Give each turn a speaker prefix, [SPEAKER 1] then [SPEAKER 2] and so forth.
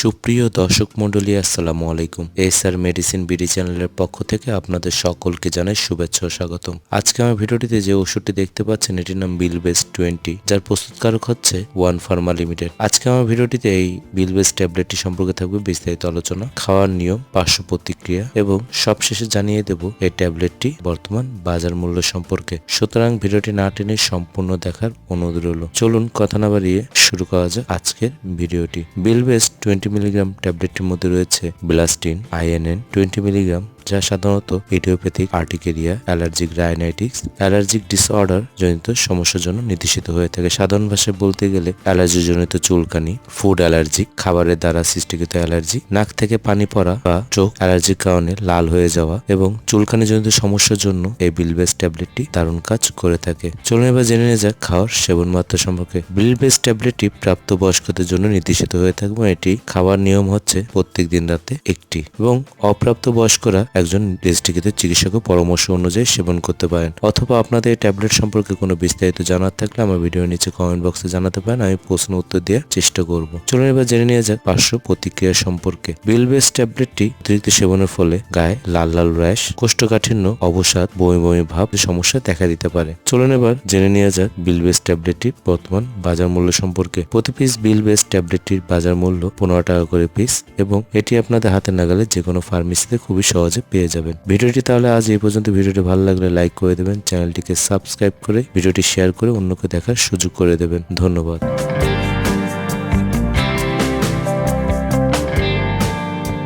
[SPEAKER 1] সুপ্রিয় দর্শক মন্ডলী আসসালামু আলাইকুম। এস আর মেডিসিন বিডি চ্যানেলের পক্ষ থেকে আপনাদের সকলকে জানাই শুভেচ্ছা ও স্বাগতম। আজকে আমার ভিডিওটিতে যে ওষুধটি দেখতে পাচ্ছেন, এটির নাম বিলবেস টোয়েন্টি যার প্রস্তুতকারক হচ্ছে ওয়ান ফার্মা লিমিটেড আজকে আমার ভিডিওটিতে এই বিলবেস ট্যাবলেটটি সম্পর্কে থাকবে বিস্তারিত আলোচনা, খাওয়ার নিয়ম, পার্শ্ব প্রতিক্রিয়া এবং সবশেষে জানিয়ে দেব এই ট্যাবলেটটি বর্তমান বাজার মূল্য সম্পর্কে। সুতরাং ভিডিওটি না টেনে সম্পূর্ণ দেখার অনুরোধ রইল। চলুন কথা না বাড়িয়ে শুরু করা যাক আজকের ভিডিওটি। বিলবেস টোয়েন্টি মিলিগ্রাম ট্যাবলেটটির মধ্যে রয়েছে ব্লাস্টিন আইএনএন টোয়েন্টি মিলিগ্রাম যা সাধারণত idiopathic urticaria, allergic rhinitis, allergic disorder জনিত সমস্যার জন্য নির্দেশিত হয়ে থাকে। সাধারণ ভাষায় বলতে গেলে অ্যালার্জি জনিত চুলকানি ফুড অ্যালার্জি খাবারের দ্বারা সৃষ্টিকৃত অ্যালার্জি, নাক থেকে পানি পড়া বা চোখ অ্যালার্জির কারণে লাল হয়ে যাওয়া এবং চুলকানি জনিত সমস্যার জন্য এই বিলবেস ট্যাবলেটটি দারুণ কাজ করে থাকে। চলুন এবার জেনে নেওয়া যাক খাওয়ার সেবন মাত্রা সম্পর্কে। বিলবেস ট্যাবলেটটি প্রাপ্তবয়স্কদের জন্য নির্দেশিত হয়ে থাকবে। এটি খাওয়ার নিয়ম হচ্ছে প্রত্যেক দিন রাতে একটি এবং অপ্রাপ্ত বয়স্করা একজন রেজিস্ট্রিকৃত চিকিৎসকের পরামর্শ অনুযায়ী সেবন করতে পারেন। অথবা আপনাদের এই ট্যাবলেট সম্পর্কে কোনো বিস্তারিত জানার থাকলে আমার ভিডিওর নিচে কমেন্ট বক্সে জানাতে পারেন, আমি প্রশ্ন উত্তর দেওয়ার চেষ্টা করব। চলুন এবার জেনে নেওয়া যাক পার্শ্ব প্রতিক্রিয়া সম্পর্কে। বিলবেস ট্যাবলেটটি অতিরিক্ত সেবনের ফলে গায়ে লাল লাল র্যাশ, কোষ্ঠকাঠিন্য, অবসাদ, বমি বমি ভাব সমস্যা দেখা দিতে পারে। চলুন এবার জেনে নেওয়া যাক বিলবেস ট্যাবলেটটির বর্তমান বাজার মূল্য সম্পর্কে। প্রতি পিস বিলবেস ট্যাবলেটটির বাজার মূল্য পনেরো টাকা করে পিস এবং এটি আপনাদের হাতে নাগালে যে কোনো ফার্মেসিতে খুবই সহজে পেয়ে যাবেন। ভিডিওটি তাহলে আজ এই পর্যন্ত। ভিডিওটি ভালো লাগলে লাইক করে দেবেন, চ্যানেলটিকে সাবস্ক্রাইব করে, ভিডিওটি শেয়ার করে অন্যকে দেখার সুযোগ করে দেবেন। ধন্যবাদ।